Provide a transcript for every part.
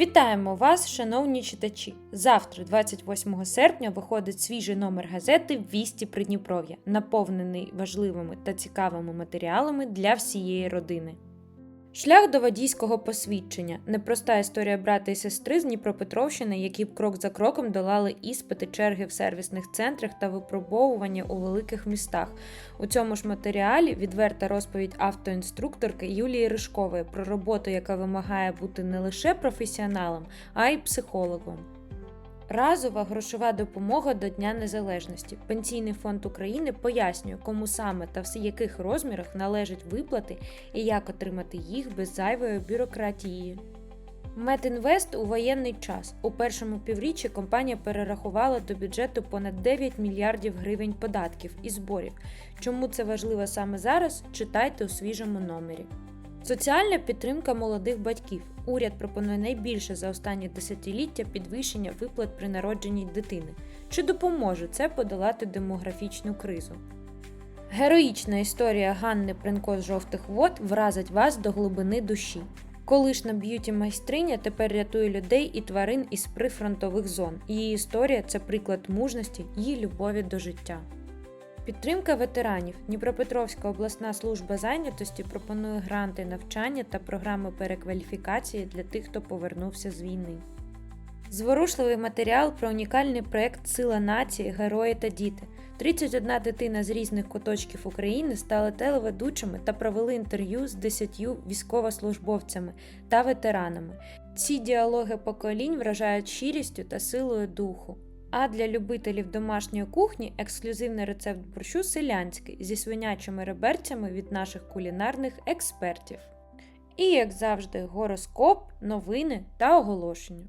Вітаємо вас, шановні читачі! Завтра, 28 серпня, виходить свіжий номер газети Вісті Придніпров'я, наповнений важливими та цікавими матеріалами для всієї родини. Шлях до водійського посвідчення непроста історія брата і сестри з Дніпропетровщини, які б крок за кроком долали іспити, черги в сервісних центрах та випробовування у великих містах. У цьому ж матеріалі відверта розповідь автоінструкторки Юлії Ришкової про роботу, яка вимагає бути не лише професіоналом, а й психологом. Разова грошова допомога до Дня Незалежності. Пенсійний фонд України пояснює, кому саме та в яких розмірах належать виплати і як отримати їх без зайвої бюрократії. Метінвест у воєнний час. У першому півріччі компанія перерахувала до бюджету понад 9 мільярдів гривень податків і зборів. Чому це важливо саме зараз? Читайте у свіжому номері. Соціальна підтримка молодих батьків. Уряд пропонує найбільше за останні десятиліття підвищення виплат при народженні дитини. Чи допоможе це подолати демографічну кризу? Героїчна історія Ганни Принко з жовтих вод вразить вас до глибини душі. Колишня б'юті майстриня тепер рятує людей і тварин із прифронтових зон. Її історія це приклад мужності і любові до життя. Підтримка ветеранів. Дніпропетровська обласна служба зайнятості пропонує гранти навчання та програми перекваліфікації для тих, хто повернувся з війни. Зворушливий матеріал про унікальний проект Сила нації, герої та діти. 31 дитина з різних куточків України стали телеведучими та провели інтерв'ю з 10 військовослужбовцями та ветеранами. Ці діалоги поколінь вражають щирістю та силою духу. А для любителів домашньої кухні ексклюзивний рецепт борщу селянський зі свинячими реберцями від наших кулінарних експертів. І, як завжди, гороскоп, новини та оголошення.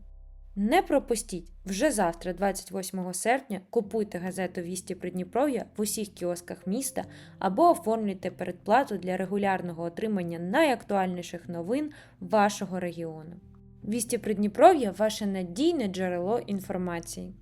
Не пропустіть! Вже завтра, 28 серпня, купуйте газету Вісті Придніпров'я в усіх кіосках міста або оформлюйте передплату для регулярного отримання найактуальніших новин вашого регіону. Вісті Придніпров'я ваше надійне джерело інформації.